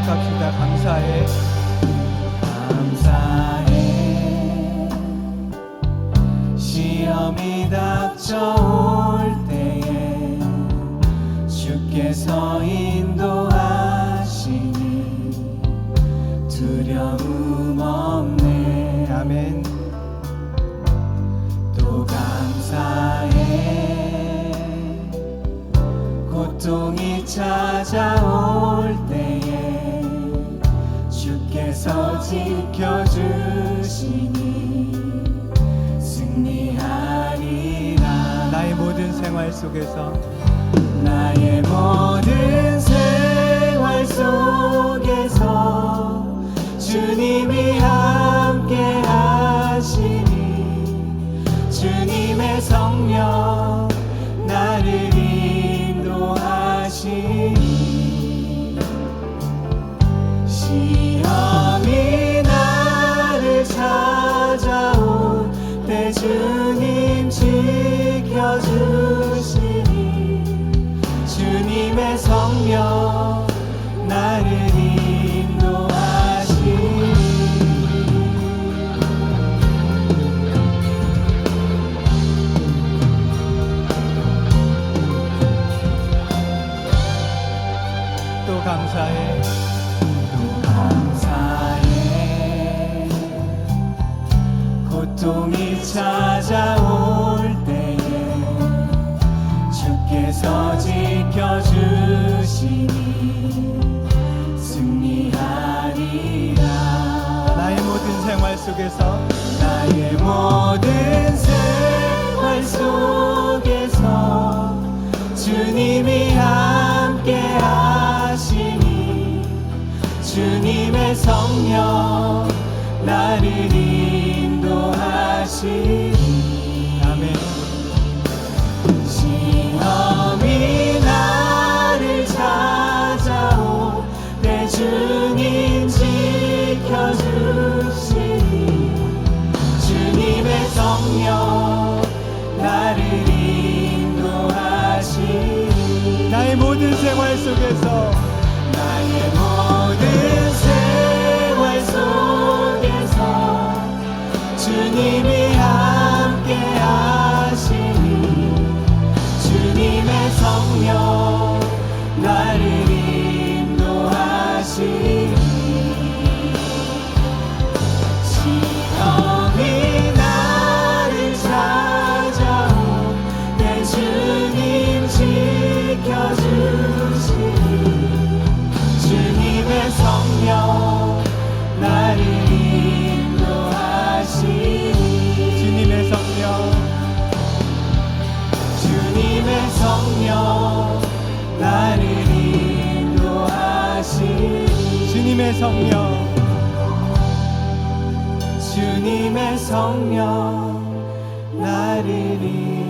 고백합시다. 감사해. 감사해 시험이 닥쳐올 때에 주께서 인도하시니 두려움 없네 아멘. 또 감사해 고통이 찾아올 지켜주시니 승리하리라. 나의 모든 생활 속에서 나의 모든 생활 속에서 주님이 함께 하시니 주님의 성령 나를 때 주님 지켜주시니 주님의 성령 나를 인도하시니 또 감사해. 고통이 찾아올 때에 주께서 지켜주시니 승리하리라. 나의 모든 생활 속에서 나의 모든 생활 속에서 주님이 함께 하시니 주님의 성령 나를 인도하시니 아멘. 시험이 나를 찾아올 때 주님 지켜주시니 주님의 성령 나를 인도하시니 나의 모든 생활 속에서 나의 성령 나를 인도하시니 주님의 성령, 주님의 성령 나를 인도하시니